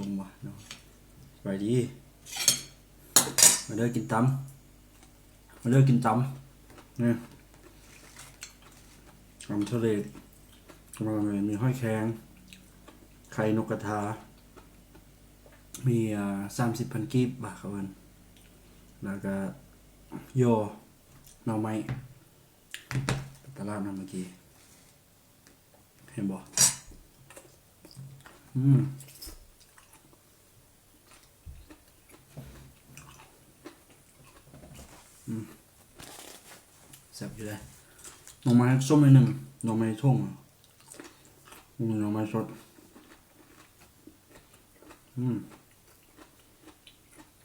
ุมวะเนาะไปดีมาเด้อกินตำมาเด้อกินตำเนี่ยตำทะเลมันมีห้อยแข็งไข่นกกระทา มีอ่าสามสิบพันกีบบาทครับมันแล้วก็โยหน่อไม้ตลาดนั่นเมื่อกี้เห็นบ่อืม อืม แซ่บอยู่เลยหน่อไม้ส้มไปหนึ่งหน่อไม้ทุ่งอะอืมหน่อไม้สดอืม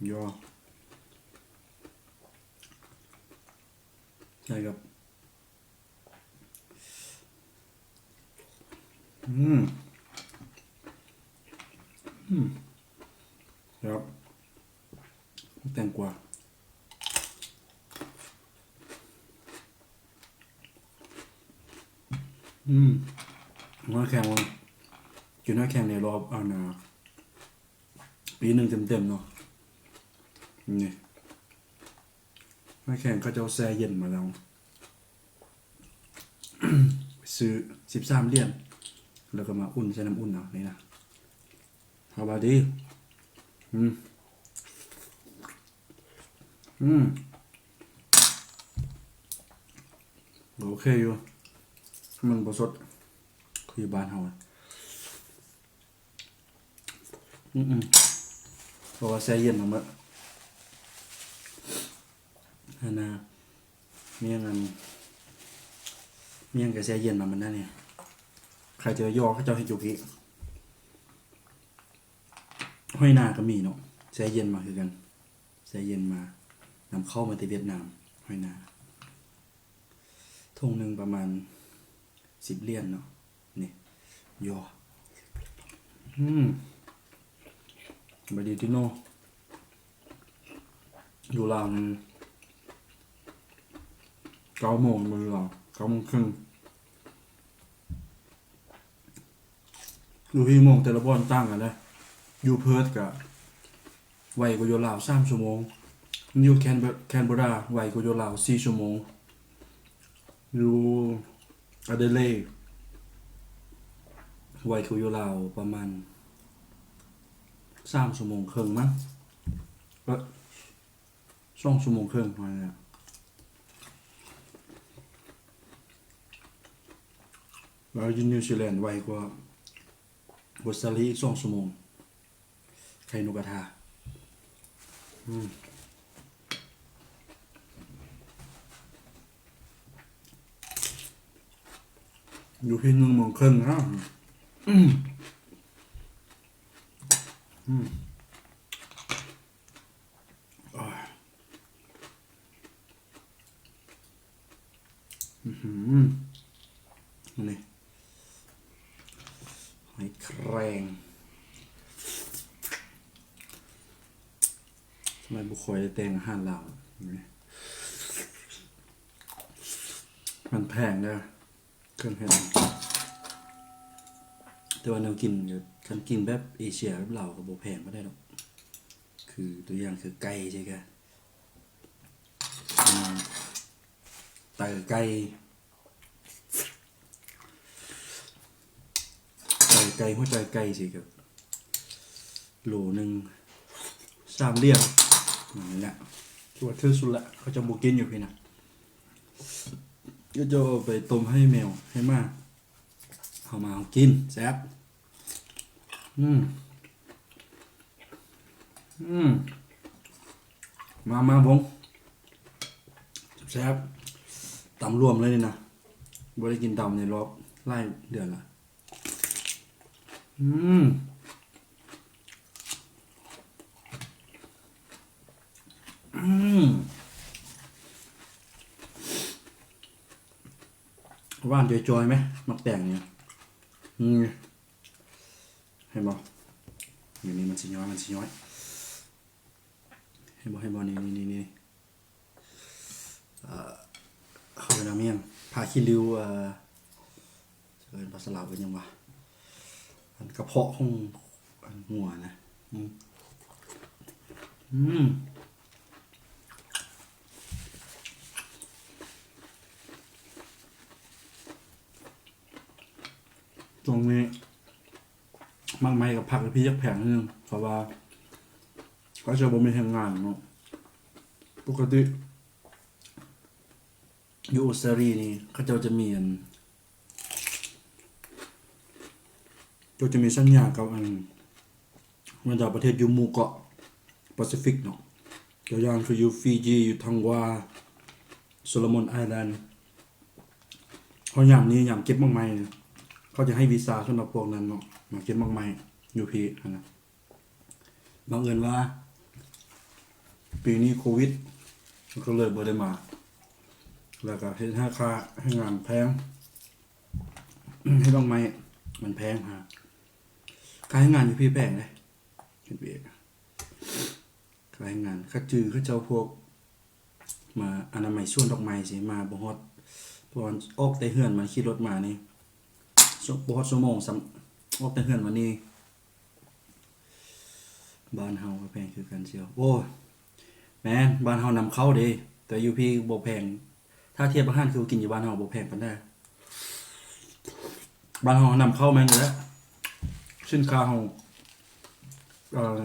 ยอใช่ครับ อืม อืมครับแตงกวาอืมหัวแข่งวันกินหัวแข่งในรอบอันน่ะ ปีหนึ่งเต็มๆเนาะนี่หัวแข่งก็จะเอาแช่เย็นมาแล้วซื้อสิบสามเหรียญแล้วก็มาอุ่นใส่น้ำอุ่นเอาะนี่นะเอาบาดีอืมอืมโอเคอยู่มันบสดคือบ้านเฮาอะอืมอืม ราะว่าแช่เย็นเอามาอันนะเมียงอันเมียงกับแช่เย็นมามันนั่นเนี่ยใครเจอย่อเขาเจ้าให้จุกีห้อยนาก็มีเนาะแช่เย็นมาคือกันแช่เย็นมานำเข้ามาที่เวียดนามห้อยนาทงหนึ่งประมาณสิบเหรียญเนาะนี่ย่ออืม บดีติโนอยู่ลาวเก้าโมงมือเราเก้าโมงครึ่งอยู่พี่โมงแต่ละบอนตั้งกันเลยอยู่เพิร์ธกับไวกว่าโยลาวสามชั่วโมงอยู่แคนแคนเบราไวกว่าโยลาวสี่ชั่วโมงอยู่อเดเลย์ไวกว่าโยลาวประมาณ สามชั่วโมงครึ่งมั้งเออสองชั่วโมงครึ่งประมาณนี้นแล้วอยู่นิวซีแลนด์ไวกว่าบทสลีอีกสองชั่วโมงไข่นกกระทาอืมอยู่ที่หนึ่งโมงครึ่งนะ อืมอืมอ่าอือหือนี่หอยแครงทำไมบุคคลแต่งหารเราเห็นไหมมันแพงเด้อเครื่องเฮ็ด แต่ว่าแนวกินก็คันกินแบบเอเชียแบบเราก็บ่แพงไม่ได้หรอก คือตัวอย่างคือไก่ใช่ไหมอืมไตไก่ไก่ไก่หัวใจไก่สิครับโหลหนึ่งสามเหลี่ยมนั่นแหละตัวเทือสุดละเขาจะบุกินอยู่พี่นะก็จะเอาไปต้มให้แมวให้มาเอามาเอากินแซ่บอืมอืมมามาบงแซ่บตำรวมเลยนี่นะบ่ได้กินตำในรอบไล่เดือนละอืมอืมว่านจอยๆไหมมักแต่งเนี่ย อืมเห็นบ่อย่างนี้มันสิย้อยมันสิย้อยเห็นบ่เห็นบ่นี่นี่นี่นี่เอ่อเขาเป็นอะไรเมียงพาขี้ริ้วเอ่อเอินภาษาลาวเป็นยังวะอันกระเพาะของอันหัวนะอืมอืม ตรงนี้มากไม้กับผักพี่ยักแผงนึงเพราะว่าเขาจะบ่มีทำงานเนาะปกติอยู่ออสเตรเลียนี่เขาเจ้าจะมีอันก็จะมีสัญญากับอันมาจากประเทศอยูหมู่เกาะแปซิฟิกเนาะตัวอย่างคืออยู่ฟิจีอยู่ทังวาโซโลมอนไอแลนด์เพราะยามนี้อย่ามเก็บมากไม้เนี่ย เขาจะให้วีซ่าสำหรับพวกนั้นเนาะมาเก็บมากไม้อยู่พีนะบังเอิญว่า ปีนี้โควิดก็เลยบ่ได้มา แล้วก็เฮ็ดให้ค่าให้งานแพง ให้ต้องไม้มันแพงฮะค่าให้งานอยู่พี่แพงเลยเห็นเบียค่าให้งานค่าจือค่าเจ้าพวก มาอนามัยส่วนดอกไม้สิมาบ่ฮอดตอนออกแต่เฮือนมันขี่รถมานี่ ชั่วบ่ฮอดชั่วโมงซ้ำออกแต่เฮือนวันนี้ บ้านเฮาก็แพงคือกันเชียวโอ้แม่นบ้านเฮานำเข้าเด้แต่อยู่พี่บ่แพง ถ้าเทียบอาหารคือกินอยู่บ้านเฮาบ่แพงปานใดบ้านเฮานำเข้าแม่นอยู่แล้วสินค้าเฮาเอ่อ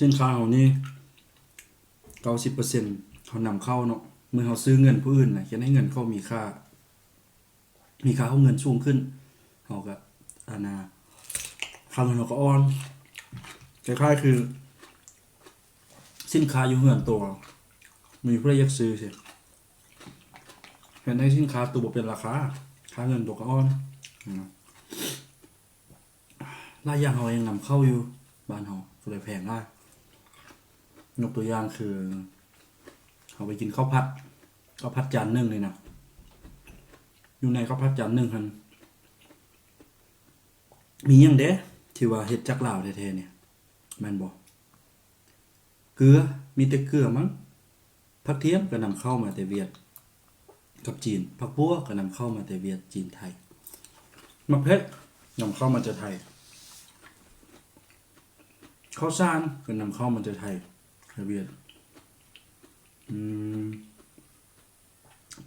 สินค้าเฮานี่90%เฮานำเข้าเนาะเมื่อเฮาซื้อเงินผู้อื่นน่ะจะให้เงินเขามีค่า มีค่าเขาเงินสูงขึ้นเฮาก็อานาค่าเงินเราก็อ่อนคล้ายๆคือ สินค้าอยู่เหือนตัว มีผู้ใดอยากซื้อสิเห็นในสินค้าตัวเป็นราคาค่าเงินตัวก็อ่อนอืมหลายอย่างเรายังนำเข้าอยู่บ้านเราก็เลยแพงมากยกตัวอย่างคือเราไปกินข้าวผัดข้าวผัดจานหนึ่งเลยนะ อยู่ในข้าวผัดจานหนึ่งคันมีหยังเด้ที่ว่าเฮ็ดจากลาวแท้ๆเนี่ยแม่นบ่เกลือมีแต่เกลือมั้งผักเทียมก็นำเข้ามาแต่เวียด กับจีนผักบัวก็นำเข้ามาแต่เวียดจีนไทยมะเพชรนำเข้ามาจากไทยข้าวสารก็นำเข้ามาจากไทยเวียด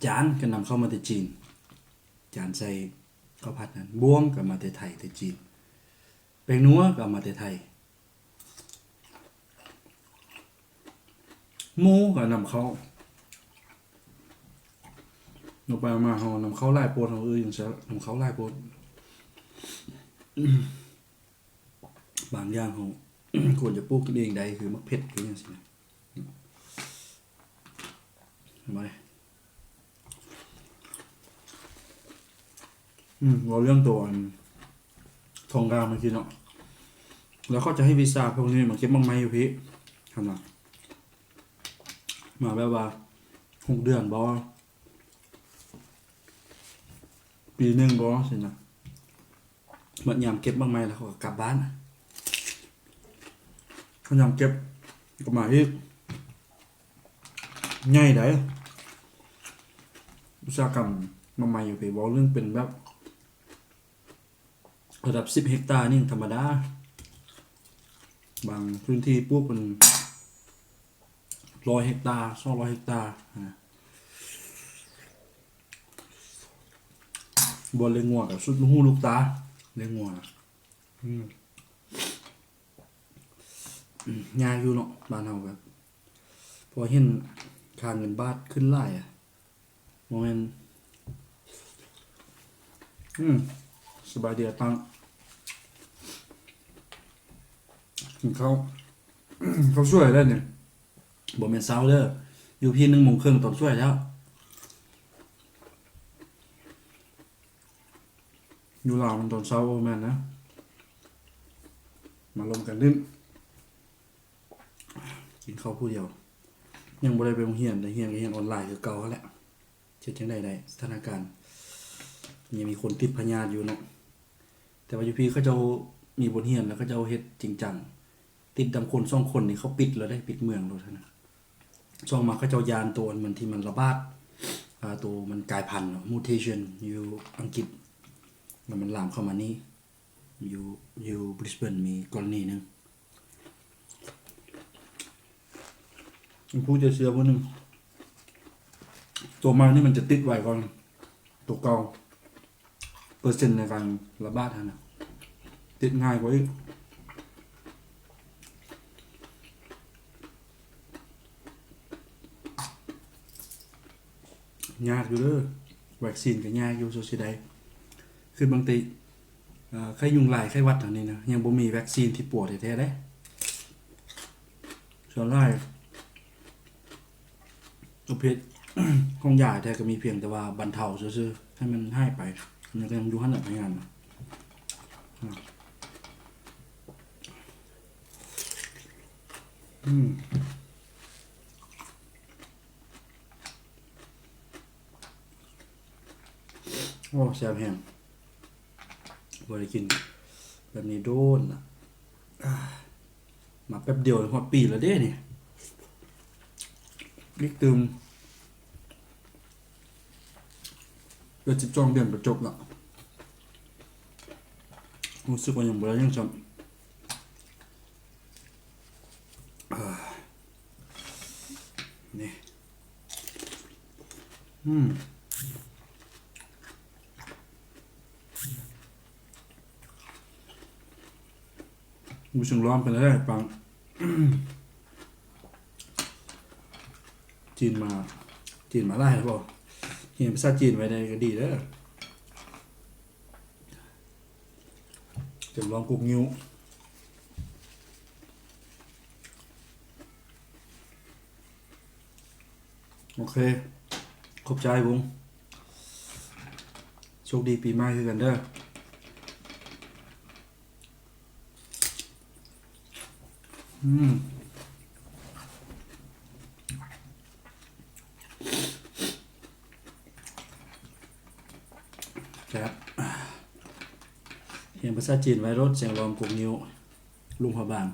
จานก็นำเข้ามาแต่จีน จานใส่ข้าวผัดนั้นบ้วงก็มาแต่ไทยแต่จีนแป้งนัวก็มาแต่ไทยหมูก็นำเข้าลงไปเอามาเฮานำเข้าไล่โปนเฮาเอ้ยอย่างเช่นนำเข้าไล่โปนบางอย่างเฮาควรจะปลูกกินเองได้คือมะเพ็ดคือจังซี่นะเห็นไห อืมเราเรื่องตัวทองกลางเมื่อกี้เนาะแล้วเขาจะให้วีซ่าพวกนี้มาเก็บบ้างไหมอยู่พี่ทำไงมาแบบว่าหกเดือนบอปีหนึ่งบอสินะมันยามเก็บบ้างไหมแล้วเขาก็กลับบ้านเขายามเก็บก็มาอีกง่ายได้อุตสาหกรรมมาใหม่อยู่ไปบอกเรื่องเป็นแบบ ระดับสิบเฮกตาร์นี่ธรรมดา บางพื้นที่ปลูกเป็นร้อยเฮกตาร์สองร้อยเฮกตาร์นะบอลเลงงัวกับสุดหูลูกตาเลงงัวอืมอืมยากอยู่เนาะบ้านเฮาแบบพอเห็นค่าเงินบาทขึ้นไล่อะโมเมนอืมสบายดีอะตัง กินข้าเขาช่วยได้เนี่ยบ่แม่นเช้าเด้ออยู่พี่หนึ่งโมงครึ่งตอนช่วยแล้ว อยู่ลาวมันตอนเช้าโอแมนนะ มาลงกันลิ้นกินข้าวผู้เดียว ยังบ่ได้ไปโรงเรียนแต่เรียนก็เรียนออนไลน์คือเก่าหั้นแหละเช็ดจังไดได้สถานการณ์ยังมีคนติดพยาธิอยู่เนาะแต่ว่าอยู่พี่เขาจ้ามีบทเรียนแล้วเขาจ้าเฮ็ดจริงจัง ติดดำคนสองคนนี่เขาปิดเราได้ปิดเมืองเราท่านส่องมาเขาเจ้ายานตัวมันที่มันระบาดตัวมันกลายพันธุ์ mutation อยู่อังกฤษมันมันลามเข้ามานี่อยู่อยู่บริสเบนมีกรณีหนึ่งผู้จะเชื่อว่าหนึ่งตัวมานี่มันจะติดไวก่อนตัวเก่าเปอร์เซ็นต์ในการระบาดนะติดง่ายกว่าอีก ยากอยู่เด้อวัคซีนก็ยากอยู่สุดสิได้คือบางทีไข้ยุงลายไข้วัดอันนี้นะยังบ่มีวัคซีนที่ปวดแท้ๆเด้ส่วนลายประเภทของยาแต่ก็มีเพียงแต่ว่าบรรเทาซื่อๆให้มันหายไปมันก็ยังอยู่หันน่ะพยายามนะอืม โอ้แซ่บแฮงบ่ได้กิน แบบนี้โดนอะมาแป๊บเดียวฮอดปีแล้วเด้นี่บิ๊กตึมเดือนสิบสองเดือนก็จบละรู้สึกว่ายังบ่ได้ยังจำอ่านี่อืม มูชงร้อนเป็นอะไรปังจีนมา จีนมาไล่บ่เห็นภาษาจีนไว้ในก็ดีเด้อจะลองกุกนิ้วโอเค ขอบใจบุงโชคดีปีใหม่คือกันเด้อ อืมครับเห็นภาษาจีนไวรถเสียงรองกุกนิ้ว ลุงพะบาง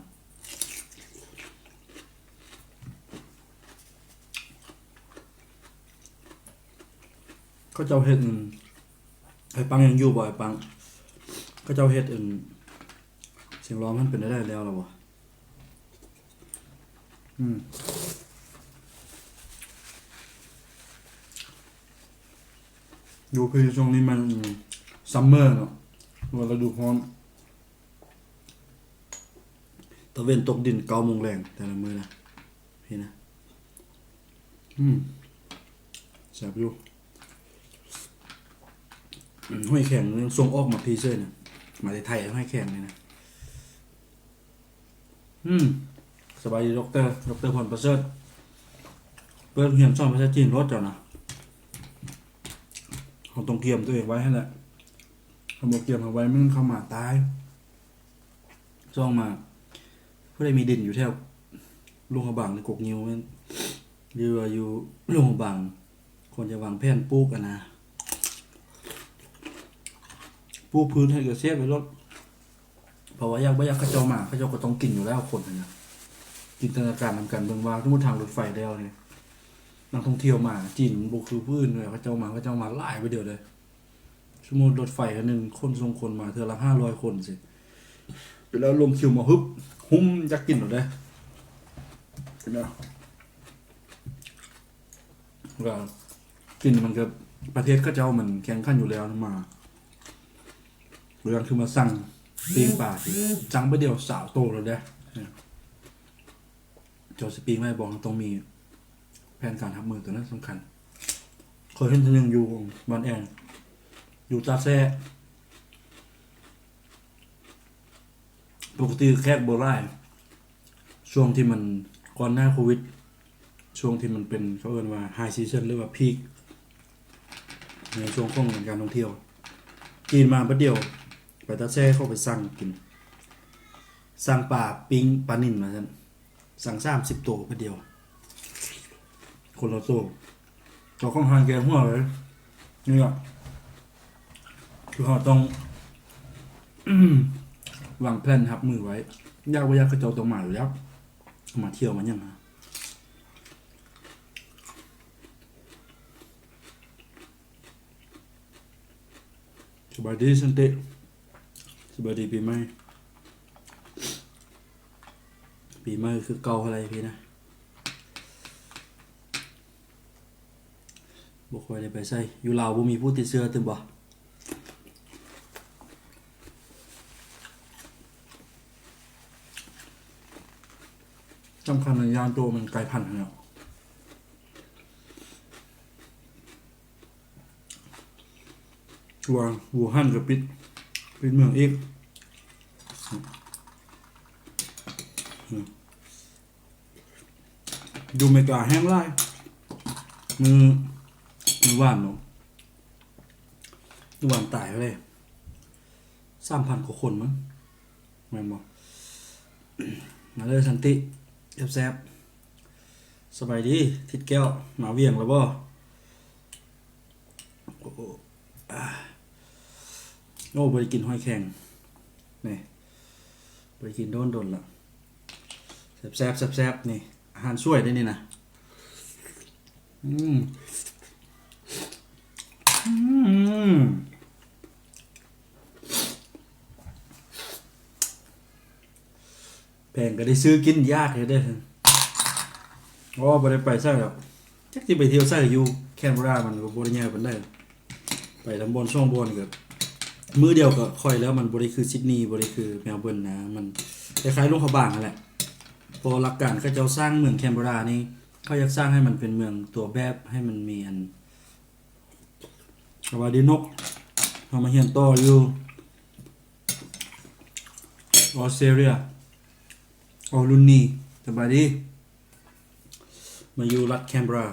เขาเจ้าเฮ็ดอื่นไอ้ปังยังอยู่บ่อ้ปังเขาเจ้าเฮ็ดอื่นเสียงร้องมันเป็นได้แล้วหรอวะ อืมอยู่คือช่วงนี้มันซัมเมอร์เนาะวันฤดูร้อนตะเวนตกดินเก้าโมงแรงแต่ละมือนะพี่นะ อืมแซ่บอยู่อืมห้อยแข็งยังส่งออกมาพีเซอร์เนี่ยมาในไทยห้อยแข็งเลยนะ อืมส บายดีดรดรพรประเสริฐเปิดเรียนสอนภาษาจีนรถเจ้านะเขาต้องเกียมตัวเองไว้ให้แหละเขาบอกเกียมเอาไว้ไม่งั้นเขาหมาตายซ่องมาผู้ใดมีดินอยู่แถวลุงกระบังในกกนิ้วมันเรืออยู่ลุงกระบังคนจะวางแผนปูกอะนะปลูกพื้นให้เกษตรไว้รถเพราะว่าอยากบ่อยากขจ้ามาขจ้าก็ต้องกินอยู่แล้วคนนะ จินตนาการนำกันเบิ่งว่าสมมติทางรถไฟแล้วเนี่ยนักท่องเที่ยวมาจีนบุกคือพื้นเลยเขาเจ้ามาเขาเจ้ามาไล่ไปเดียวเลยชั่วโมงรถไฟคันหนึ่งคนทรงคนมาเธอละห้าร้อยคนสิแล้วลงคิวมาฮึบหุ้มจะกินหรอเด้เห็นไหมก็กินมันก็ประเทศก็เจ้ามันแข่งขันอยู่แล้วมาเรื่องคือมาสั่งปีงป่าสิจังไปเดียวสาวโตแล้วเด้ จ้าสปีไม่บอกต้องมีแผนการทับมือตัวนั้นสำคัญเคยเห็นทีหนึงอยู่บ้านแอนอยู่ตาแซ่ปกติแขกโบราณช่วงที่มันก่อนหน้าโควิด ช่วงที่มันเป็นเขาเรียกว่าไฮซีซันหรือว่าพีคในช่วงของการท่องเที่ยวจีนมาประเดียวไปตาแซ่เข้าไปสั่งกินสั่งปลาปิ้งปลานิ่นมาสั่น สั่งสามสิบตัวประเดียว คนละโซ่เราต้องหานแกงหัวเลยนี่อะคือเขาต้องวางแผนทับมือไว้ ยากว่ายากก็เจ้าต้องมาอยู่แล้วมาเที่ยวมันยังไงสบายดีสันติสบายดีปีใหม่ ปีใหม่คือเกาอะไรพี่นะบ่ค่อยได้ไปใส่อยู่ลาวบ่มีผู้ติดเชื้อตึมบ่สำคัญในยานตัวมันไกลพันธุ์เนาะวางวูฮั่นกับปิดปิดเมืองอีก อืมดูเมกาแห้งไล่มือมือว่านเนาะมือว่านตายไปเลยสามพันกว่าคนมั้งแม่นบอกมาเลยสันติแซ่บสบายดี ทิดแก้วหมาเวียงแล้วบ่โอ้โหโอ้บริกินหอยแข็งนี่บริกินโดนโดนๆละแซ่บๆแซบนี่ อาหารช่วยได้นี่นะอืมอืมแพงก็ได้ซื้อกินยากเลยเด้อเพราะว่าบ่ได้ไปใช่หรอกจักที่ไปเที่ยวใช่อยู่แคนเบรามันก็บ่ได้ยากปานใดไปตำบลช่องบนก็มือเดียวก็ค่อยแล้วมันบ่ได้คือซิดนีย์บ่ได้คือเมลเบิร์นนะ มันคล้ายๆลงเขาบางนั่นแหละ พอหลักการเขาจ้าสร้างเมืองแคนเบรานี่เขาอยากสร้างให้มันเป็นเมืองตัวแบบให้มันมีอันสวัสดีนกเฮามาเฮียนต่ออยู่ออสเตรเลียโอ้รุ่นนี้สบายดี มาอยู่รัฐแคนเบรา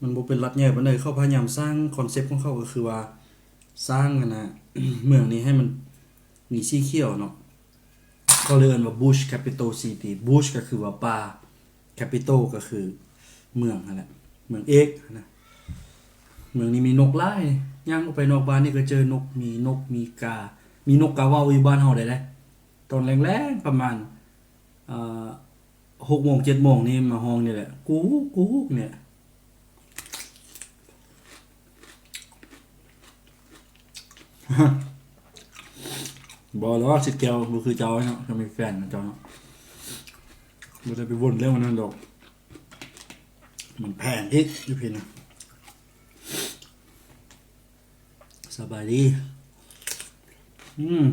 มันบ่เป็นรัฐใหญ่ปานใดเขาพยายามสร้างคอนเซปต์ของเขาก็คือว่า สร้างกันนะเมืองนี้ให้มันมีสีเขียวเนาะ เขาเลยเรียกว่า Bush Capital City Bush ก็คือว่าป่า Capital ก็คือเมืองนั่นแหละเมืองเอกนะเมืองนี้มีนกหลายย่างออกไปนอกบ้านนี่ก็เจอนกมีนกมีกา มีนกกาว่าวอยู่บ้านเฮาได้เด้ตอนแรงๆประมาณหกโมงเจ็ดโมงนี่มาห้องนี่แหละกูกูเนี่ย บอกแล้วว่าสิแก้วบ่คือเจ้าเนาะจะมีแฟนนะเจ้าเนาะบ่ได้ไปวนเรื่องมันนั่นดอกมันแพงที่ยุพินสบายดี อืม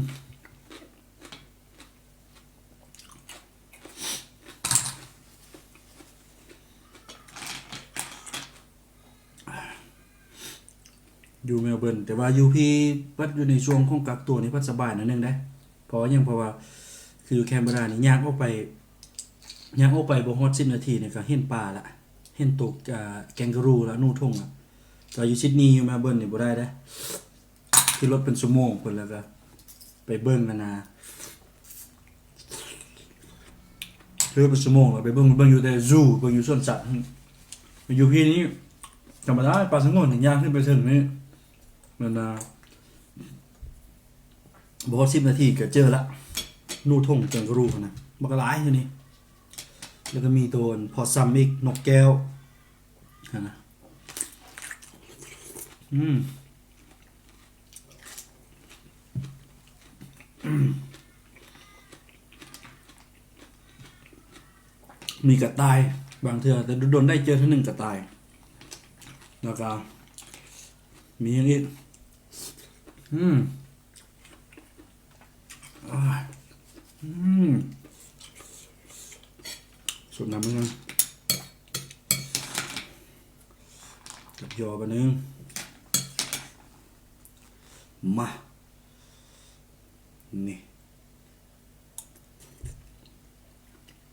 อยู่เมลเบิร์นแต่ว่าอยู่พี่ปัดอยู่ในช่วงของกักตัวนี่พัดสบายหนิดนึงได้เพราะว่ายังเพราะว่าคือแคมเบรานี่ย่างออกไปย่างออกไปบ่ฮอด10นาทีเนี่ยก็เห็นป่าละเห็นตกอ่าแกงกะรูแล้วนู่ทุ่งอะก็อยู่ซิดนีย์อยู่เมลเบิร์นนี่บ่ได้เด้คือรถเป็นชั่วโมงพุ่นแล้วก็ไปเบิ่งกันนะคือเป็นชั่วโมงแล้วไปเบิ่งเบิ่งอยู่แต่ซูเบิ่งอยู่สวนสัตว์อยู่พี่นี่ธรรมดาปลาสังวนถึงย่างขึ้นไปถึงนี่ มันนะบอสิบนาทีก็เจอละนูทงเจังกรูนะบักหลายอยู่นี่แล้วก็มีตัวพอซัมอีกนกแก้วนะอืมมีกระต่าย บางเทื่อแต่โดนได้เจอเท่หนึ่งกระต่าย แล้วก็มีอย่างนี้ อืมอ่าอืมสุดน้ำมันกันจับยอไปนึง มา นี่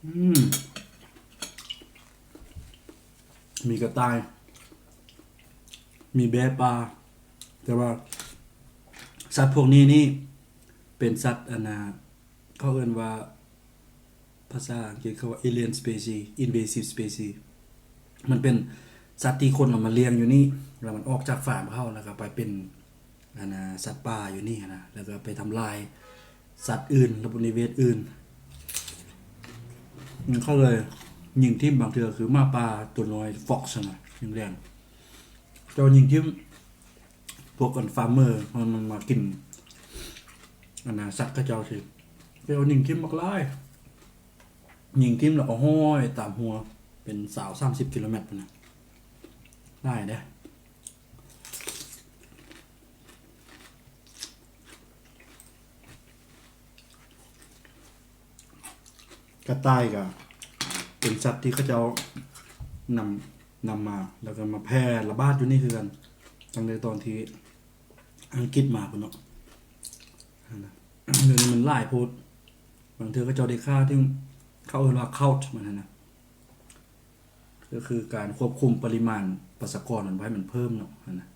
อืม มีกระต่าย มีแบปลาแต่ว่า สัตว์พวกนี้นี่เป็นสัตว์อนาเขาเอ่นว่าภาษาอังกฤษเขาว่า alien species invasive species มันเป็นสัตว์ที่คนเอามาเลี้ยงอยู่นี่แล้วมันออกจากฟาร์มเข้าแล้วก็ไปเป็นอันนาสัตว์ป่าอยู่นี่นะแล้วก็ไปทำลายสัตว์อื่นระบบนิเวศอื่นมันเขาเลยยิงทิ่มบางเทือคือมาป่าตัวน้อยฟ็อกซ์นะยิงแรงเจ้ายิงที่ พวกกันฟาร์มเมอร์มันมากินอันนะสัตว์กระเจ้าสิไปเอาหนิงทิมบักไล่หนิงทิมแล้วก็ห้อยตามหัว เป็นสาวสามสิบกิโลเมตรนะได้เด้กระต่ายก็เป็นสัตว์ที่เขาจ้านำนำมา แล้วก็มาแพร่ระบาดอยู่นี่คือกันตั้งแต่ตอนที่ อังกฤษมาพุ่นเนาะอันนะเดี๋ยวนี้มันหลายโพดบางเทือก็เจ้าได้ค่าที่เขาเอิ้นว่าเข้ามันนั่นนะก็คือการควบคุมปริมาณประชากรมันไว้มันเพิ่มเนาะนั่นนะ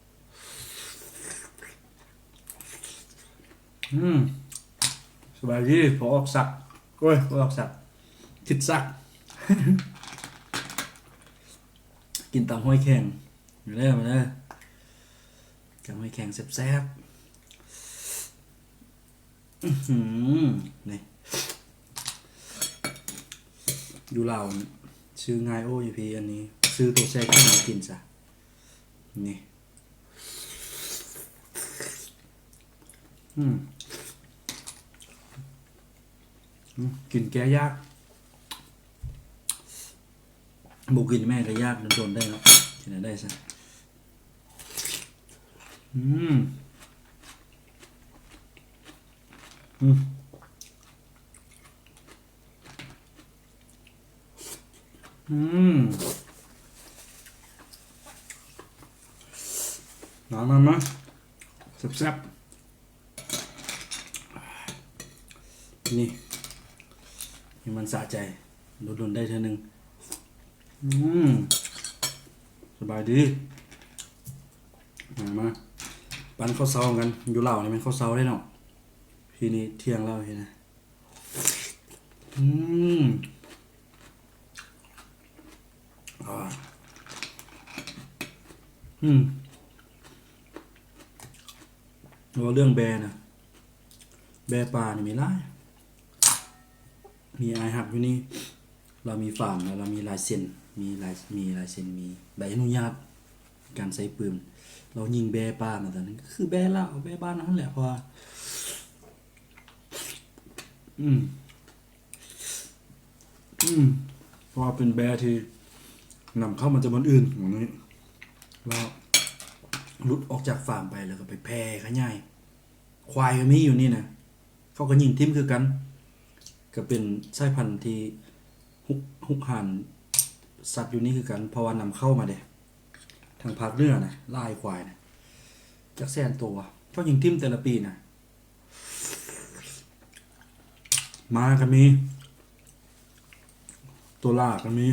อืมสบายดีพอออกสักโอ้ยพอออกสักทิดสัก กินตามห้อยแข็งอยู่ได้มาเลย มห้อยแข็งแซ่บๆอื้อหือนี่อยู่ลาวชื่อง่ายโอ้ยพีอันนี้ ซื้อตัวแซ่ขึ้นมากินซะนี่อืมอืมกินแก้ยากบุกินแม่ก็ยากโดนได้แล้วกินได้ซะ อืม อืมอืมมามามาแซ่บๆนี่ให้มันสะใจโดนๆได้เท่านึง อืม สบายดี มามา ปันข้าวเซากันอยู่เหล่านี่มันข้าวเซาได้เนาะพี่นี่เที่ยงแล้วเห็นนะอืมอ่าอืมว่าเรื่องแบร์นะแบร์ป่านี่มีหลายมีไอฮับอยู่นี่ เรามีฟาร์มแล้วเรามีลายเซ็นมีลายมีลายเซ็นมีใบอนุญาตการใช้ปืน เรายิงแบร์ป้ามาตอนนั้นก็คือแบร์ละเอาแบบ้านนั่นแหละเพราะอืม อืมเพราะเป็นแบที่นำเข้ามาจากบนอื่นอย่างนี้แล้วหลุดออกจากฟาร์มไปแล้วก็ไปแพร่ขยายควายก็มีอยู่นี่นะเขาก็ยิงทิมคือกัน ก็เป็นสายพันธุ์ที่ฮุกฮุกหันสัตว์อยู่นี่คือกันเพราะว่านำเข้ามาเด้ ทางภาคเหนือนะลายควายนะจักแสนตัวเขายิงทิมแต่ละปีนะมากันมี ตัวลากันมี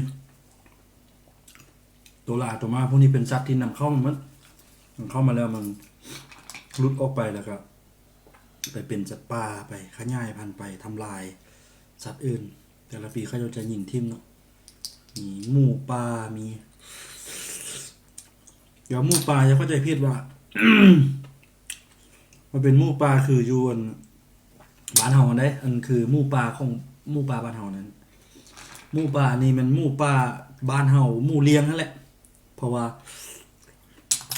ตัวลาตัวมาพวกนี้เป็นสัตว์ที่นำเข้ามาหมันนำเข้ามาแล้วมันหลุดออกไปแล้วก็ไปเป็นสัตว์ป่าไปขยายพันธุ์ไปทำลายสัตว์อื่น แต่ละปีเขาจะยิงทิมเนาะมีหมูป่ามี เดี๋ยวหมูป่าจะเข้าใจผิดว่ามันเป็นหมูป่าคือยวนบ้านเฮาได้อันคือหมูป่าของหมูป่าบ้านเฮานั้นหมูป่านี่มันหมูป่าบ้านเฮาหมูเลี้ยงนั่นแหละ เพราะว่า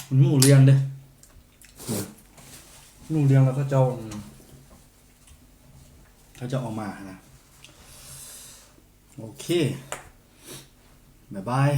มันหมูเลี้ยงเด้หมูเลี้ยงแล้วก็เจ้าเขาจะออกมานะโอเค บ๊ายบาย